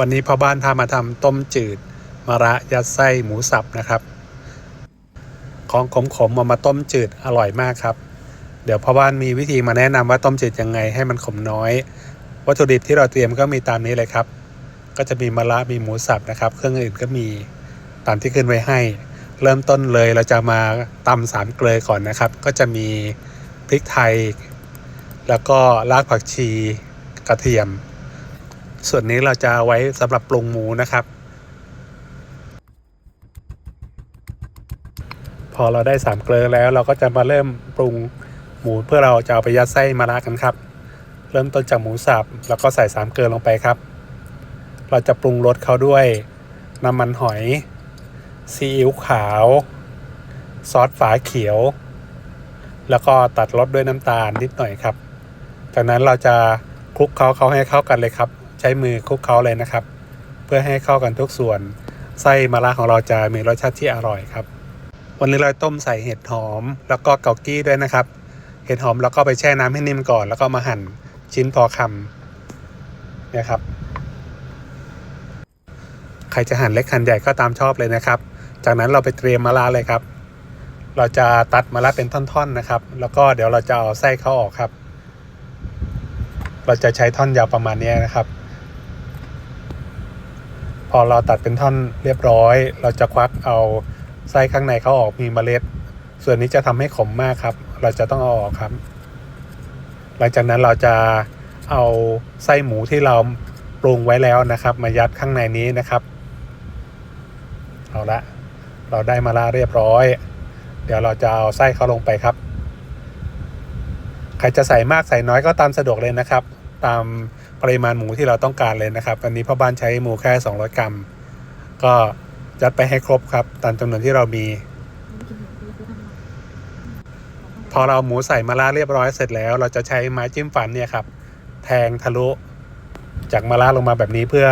วันนี้พ่อบ้านพามาทำต้มจืดมะระยัดไส้หมูสับนะครับ ของขมๆมามาต้มจืดอร่อยมากครับ เดี๋ยวพ่อบ้านมีวิธีมาแนะนำว่าต้มจืดยังไงให้มันขมน้อย วัตถุดิบที่เราเตรียมก็มีตามนี้เลยครับ ก็จะมีมะระมีหมูสับนะครับ เครื่องอื่นก็มีตามที่ขึ้นไว้ให้ เริ่มต้นเลยเราจะมาตำสามเกลือก่อนนะครับ ก็จะมีพริกไทย แล้วก็รากผักชีกระเทียม ส่วนนี้เราจะาไว้สำหรับปรุงหมูนะครับ พอเราได้สามเกลือแล้วเราก็จะมาเริ่มปรุงหมูเพื่อเราจะเอาไปยัดไส้มะระกันครับ เริ่มต้นจากหมูสับแล้วก็ใส่สามเกลือลงไปครับ เราจะปรุงรสเขาด้วยน้ำมันหอยซีอิ๊วขาว ซอสฝาเขียว แล้วก็ตัดรสด้วยน้ำตาลนิดหน่อยครับ จากนั้นเราจะคลุกเขาเขาให้เข้ากันเลยครับ ช้มือคลุกเขาเลยนะครับ เพื่อให้เข้ากันทุกส่วนไส้มะระของเราจะมีรสชาติที่อร่อยครับ วันนี้เราต้มใส่เห็ดหอม แล้วก็เกากี้ด้วยนะครับ เห็ดหอมแล้วก็ไปแช่น้ำให้นิ่มก่อน แล้วก็มาหั่นชิ้นพอคำเนี่ยครับ ใครจะหั่นเล็กหั่นใหญ่ก็ตามชอบเลยนะครับ จากนั้นเราไปเตรียมมะระเลยครับ เราจะตัดมะระเป็นท่อนๆนะครับ แล้วก็เดี๋ยวเราจะเอาไส้เขาออกครับ เราจะใช้ท่อนยาวประมาณนี้นะครับ อเราตัดเป็นท่อนเรียบร้อย เราจะควักเอาไส้ข้างในเขาออกมีเมล็ด ส่วนนี้จะทำให้ขมมากครับ เราจะต้องเอาออกครับ หลังจากนั้นเราจะเอาไส้หมูที่เราปรุงไว้แล้วนะครับ มายัดข้างในนี้นะครับ เอาละเราได้มาละเรียบร้อย เดี๋ยวเราจะเอาไส้เขาลงไปครับ ใครจะใส่มากใส่น้อยก็ตามสะดวกเลยนะครับ ตามปริมาณหมูที่เราต้องการเลยนะครับ อันนี้พ่อบ้านใช้หมูแค่ 200 กรัม ก็ยัดไปให้ครบครับ ตามจำนวนที่เรามี พอเราหมูใส่มะระเรียบร้อยเสร็จแล้ว เราจะใช้ไม้จิ้มฟันเนี่ยครับแทงทะลุ จากมะระลงมาแบบนี้เพื่อ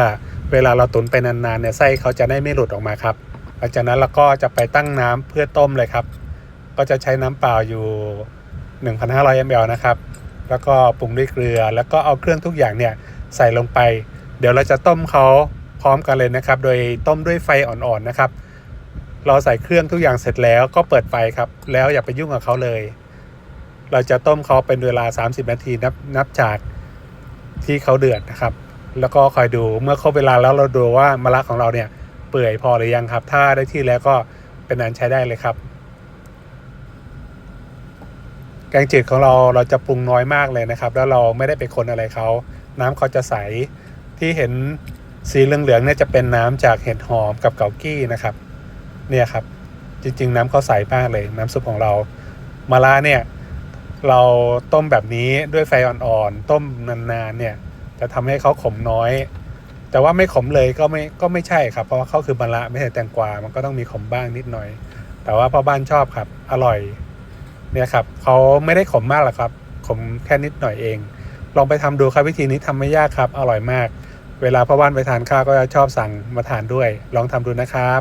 เวลาเราตุนไปนานๆเนี่ยไส้เขาจะได้ไม่หลุดออกมาครับหลังจากนั้นเราก็จะไปตั้งน้ำเพื่อต้มเลยครับ ก็จะใช้น้ำเปล่าอยู่ 1,500 ml นะครับ แล้วก็ปรุงด้วยเกลือ แล้วก็เอาเครื่องทุกอย่างเนี่ยใส่ลงไป เดี๋ยวเราจะต้มเขาพร้อมกันเลยนะครับ โดยต้มด้วยไฟอ่อนๆนะครับ เราใส่เครื่องทุกอย่างเสร็จแล้วก็เปิดไฟครับ แล้วอย่าไปยุ่งกับเขาเลย เราจะต้มเขาเป็นเวลา 30 นาทีนับนับจากที่เขาเดือดนะครับ แล้วก็คอยดูเมื่อครบเวลาแล้วเราดูว่ามะระของเราเนี่ยเปื่อยพอหรือยังครับ ถ้าได้ที่แล้วก็เป็นอันใช้ได้เลยครับ แกงจืดของเราเราจะปรุงน้อยมากเลยนะครับ แล้วเราไม่ได้ไปคนอะไรเขา น้ำเขาจะใสที่เห็นสีเหลืองๆเนี่ยจะเป็นน้ำจากเห็ดหอมกับเกากี้นะครับ เนี่ยครับจริง ๆ น้ำเขาใสมากเลย น้ำซุปของเรามะระเนี่ยเราต้มแบบนี้ด้วยไฟอ่อนๆต้มนานๆเนี่ยจะทำให้เขาขมน้อย แต่ว่าไม่ขมเลยก็ไม่ก็ไม่ใช่ครับ เพราะว่าเขาคือมะระไม่ใช่แตงกวา มันก็ต้องมีขมบ้างนิดหน่อย แต่ว่าพ่อบ้านชอบครับ อร่อย เนี่ยครับเขาไม่ได้ขมมากหรอกครับ ขมแค่นิดหน่อยเอง ลองไปทำดูครับวิธีนี้ทำไม่ยากครับ อร่อยมาก เวลาพ่อบ้านไปทานข้าวก็จะชอบสั่งมาทานด้วย ลองทำดูนะครับ